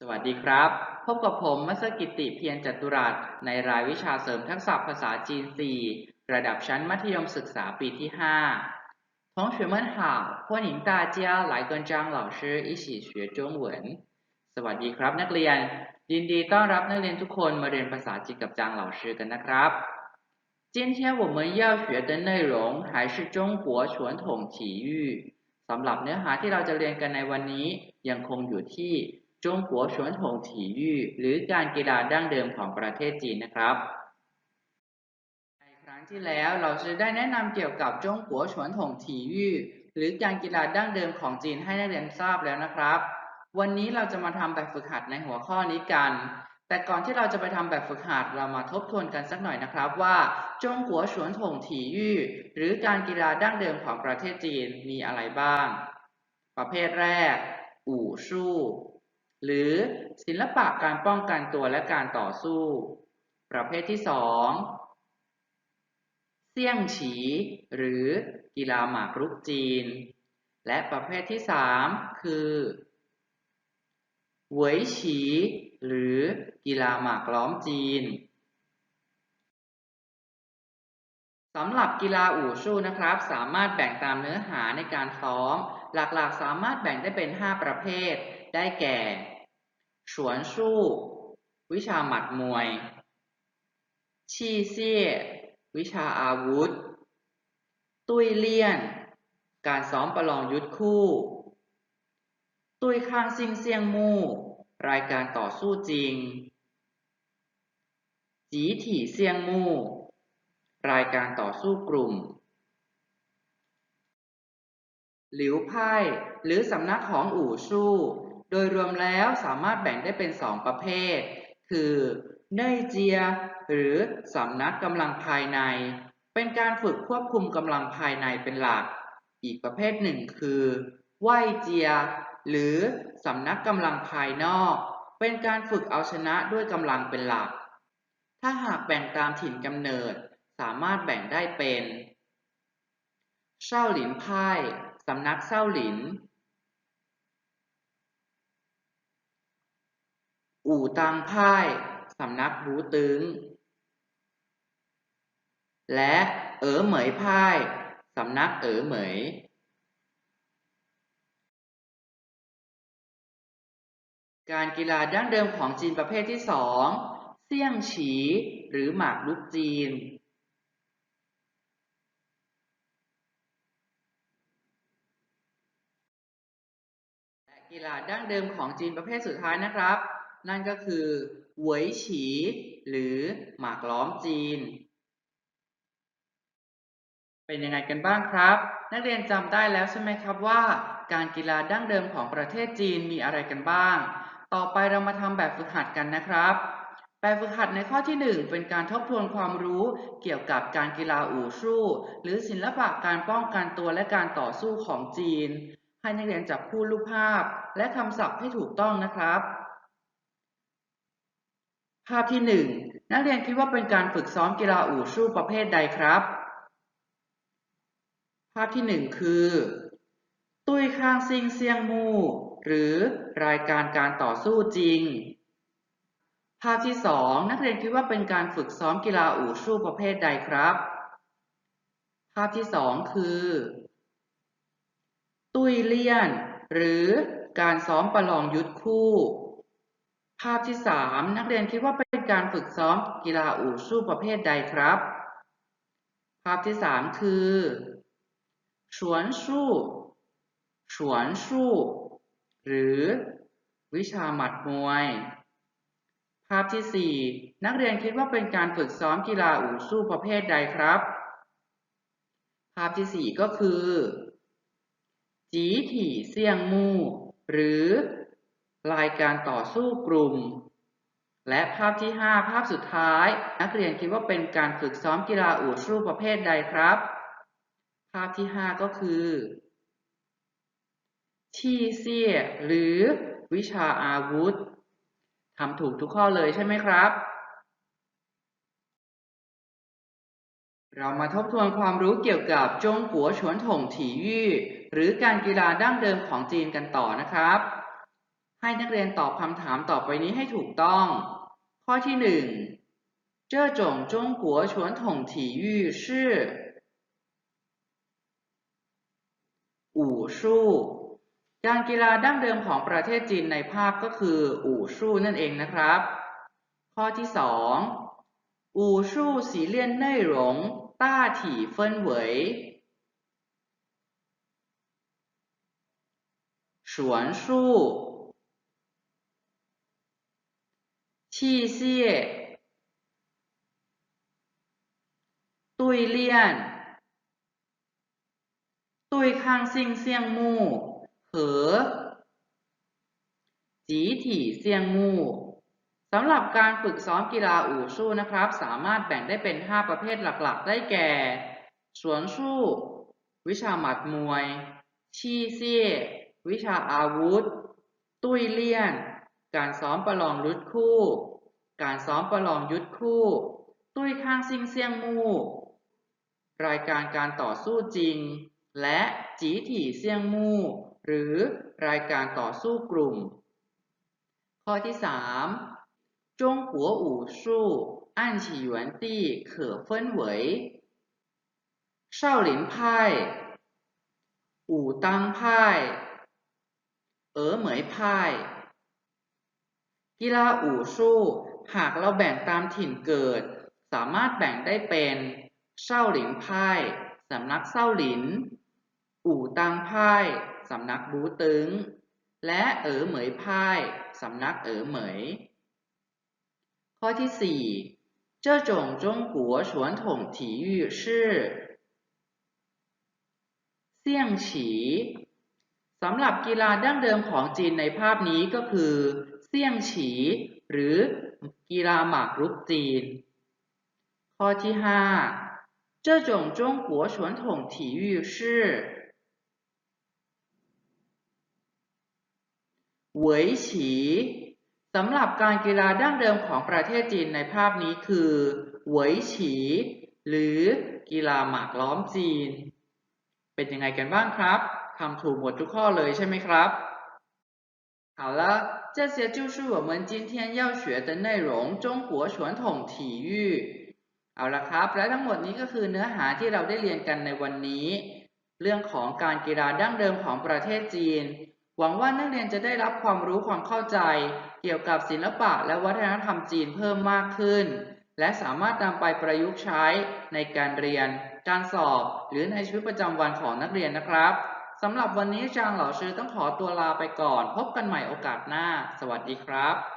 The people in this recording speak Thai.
สวัสดีครับ พบกับผมมัสกิติเพียรจตุรัสในรายวิชาเสริมทักษะภาษาจีน 4 ระดับชั้นมัธยมศึกษาปีที่ 5同学们好欢迎大家来跟张老师一起学中文สวัสดีครับนักเรียน ยินดีต้อนรับนักเรียนทุกคนมาเรียนภาษาจีนกับจางเหล่าชื่อกันนะครับ今天我们要学的内容还是中国传统体育สำหรับเนื้อหาที่เราจะเรียนกันในวันนี้ ยังคงอยู่ที่ จงกัวชวนถงถียู่หรือการกีฬาดั้งเดิมของประเทศจีนนะครับในครั้งที่แล้วเราจะได้แนะนำเกี่ยวกับจงกัวชวนถงถียู่หรือการกีฬาดั้งเดิมของจีนให้นักเรียนทราบแล้วนะครับ วันนี้เราจะมาทำแบบฝึกหัดในหัวข้อนี้กัน แต่ก่อนที่เราจะไปทำแบบฝึกหัดเรามาทบทวนกันสักหน่อยนะครับว่าจงกัวชวนถงถียู่หรือการกีฬาดั้งเดิมของประเทศจีนมีอะไรบ้าง ประเภทแรก อู่ชู่ หรือศิลปะการป้องกันตัวและการต่อสู้ ประเภทที่สองเสี่ยงฉี หรือกีฬาหมากรุกจีน และประเภทที่สามคือเหวยฉี หรือกีฬาหมากล้อมจีนสำหรับกีฬาอู่ชู่นะครับ สามารถแบ่งตามเนื้อหาในการซ้อม หลักๆ สามารถแบ่งได้เป็น 5 ประเภท ได้แก่ ฉวนสู้ วิชาหมัดมวย ชีเซี่ย วิชาอาวุธ ตุ้ยเลี่ยน การซ้อมประลองยุทธคู่ ตุ้ยข้างซิงเซียงมู่ รายการต่อสู้จริง จีถี่เซียงมู่ รายการต่อสู้กลุ่ม หลิวไพ่หรือสำนักของอู่ชู่ โดยรวมแล้วสามารถแบ่งได้เป็นสองประเภท คือเนยเจีย หรือสำนักกำลังภายใน เป็นการฝึกควบคุมกำลังภายในเป็นหลัก อีกประเภทหนึ่งคือไหวเจีย หรือสำนักกำลังภายนอก เป็นการฝึกเอาชนะด้วยกำลังเป็นหลัก ถ้าหากแบ่งตามถิ่นกำเนิด สามารถแบ่งได้เป็นเช่าหลินไพ่สำนักเช่าหลิน อู่ตังพ่ายสำนักหูตึง และเอ๋อเหมยพ่ายสำนักเอ๋อเหมยการกีฬาดั้งเดิมของจีนประเภทที่สองเสี่ยงฉี หรือหมากรุกจีน และกีฬาดั้งเดิมของจีนประเภทสุดท้ายนะครับ นั่นก็คือหวยฉี หรือหมากล้อมจีน เป็นยังไงกันบ้างครับ นักเรียนจำได้แล้วใช่ไหมครับว่า การกีฬาดั้งเดิมของประเทศจีนมีอะไรกันบ้าง ต่อไปเรามาทำแบบฝึกหัดกันนะครับแบบฝึกหัดในข้อที่ 1 เป็นการทบทวนความรู้เกี่ยวกับการกีฬาอู่ชู่ หรือศิลปะการป้องกันตัวและการต่อสู้ของจีน ให้นักเรียนจับคู่รูปภาพและคำศัพท์ให้ถูกต้องนะครับ ภาพที่หนึ่งนักเรียนคิดว่าเป็นการฝึกซ้อมกีฬาอู่ชู่ประเภทใดครับ ภาพที่หนึ่งคือ ตุ้ยข้างซิงเซียงมู่หรือรายการการต่อสู้จริง ภาพที่สองนักเรียนคิดว่าเป็นการฝึกซ้อมกีฬาอู่ชู่ประเภทใดครับ ภาพที่สองคือ ตุ้ยเลี่ยน หรือการซ้อมประลองยุทธคู่ ภาพที่สามนักเรียนคิดว่าเป็นการฝึกซ้อมกีฬาอู่สู้ประเภทใดครับ ภาพที่สามคือฉวนสู้ฉวนสู้ หรือวิชาหมัดมวย ภาพที่สี่นักเรียนคิดว่าเป็นการฝึกซ้อมกีฬาอู่สู้ประเภทใดครับ ภาพที่สี่ก็คือ จีถี่เสี่ยงมู่ หรือ รายการต่อสู้กลุ่ม และภาพที่ 5 ภาพสุดท้าย นักเรียนคิดว่าเป็นการฝึกซ้อมกีฬาอู่สู้ประเภทใดครับ ภาพที่ 5 ก็คือที่เสี่ยหรือวิชาอาวุธทำถูกทุกข้อเลยใช่ไหมครับ เรามาทบทวนความรู้เกี่ยวกับจงกัวฉวนถงถียี่หรือการกีฬาดั้งเดิมของจีนกันต่อนะครับ ให้นักเรียนตอบคำถามต่อไปนี้ให้ถูกต้อง ข้อที่หนึ่ง这种中国传统体育是อู่ชู่การกีฬาดั้งเดิมของประเทศจีนในภาพก็คือ อู่ชู่นั่นเองนะครับ ข้อที่สอง ชี่เซี่ยตุยเลี่ยน ตุยข้างซิงเซียงมู่เหอจีถี่เซียงมู่สำหรับการฝึกซ้อมกีฬาอู่ชู่นะครับ สามารถแบ่งได้เป็น 5 ประเภทหลักๆ ได้แก่ สวนสู้วิชาหมัดมวย ชีเซี่ยวิชาอาวุธ ตุ้ยเลี่ยน การซ้อมประลองรุดคู่ การซ้อมประลองยุดคู่ ตุ้ยข้างซิงเซียงมู่ รายการการต่อสู้จริง และจีถี่เซียงมู่ หรือรายการต่อสู้กลุ่ม ข้อที่3จงหัวอู่สู้อันฉีหยวนตี้เขอเฟินเหวยเช่าหลินไพ่อู่ตังไพ่เอ๋อเกีฬาอู่ชู่ หากเราแบ่งตามถิ่นเกิด สามารถแบ่งได้เป็นเช่าหลินไพ่สำนักเช่าหลิน อู่ตังไพ่สำนักบูตึง และเอ๋อเหมยไพ่สำนักเอ๋อเหมย ข้อที่ 4 เจ้าจงจงกัวฉวนถงถียู่เสี่ยงฉีสำหรับกีฬาดั้งเดิมของจีนในภาพนี้ก็คือ เสี่ยงฉีหรือกีฬาหมากรุกจีน ข้อที่ห้า这种中国传统体育是围棋สำหรับการกีฬาดั้งเดิมของประเทศจีนในภาพนี้คือหวยฉี หรือกีฬาหมากล้อมจีน เป็นยังไงกันบ้างครับทำถูกหมดทุกข้อเลยใช่ไหมครับ好了 这些就是我们今天要学的内容中国传统体育เอาละครับ และทั้งหมดนี้ก็คือเนื้อหาที่เราได้เรียนกันในวันนี้ เรื่องของการกีฬาดั้งเดิมของประเทศจีนหวังว่านักเรียนจะได้รับความรู้ความเข้าใจ เกี่ยวกับศิลปะและวัฒนธรรมจีนเพิ่มมากขึ้น และสามารถนำไปประยุกต์ใช้ในการเรียน การสอบ หรือในชีวิตประจำวันของนักเรียนนะครับส ำหรับวันนี้จางเหล่าชื่อต้องขอตัวลาไปก่อน พบกันใหม่โอกาสหน้า สวัสดีครับ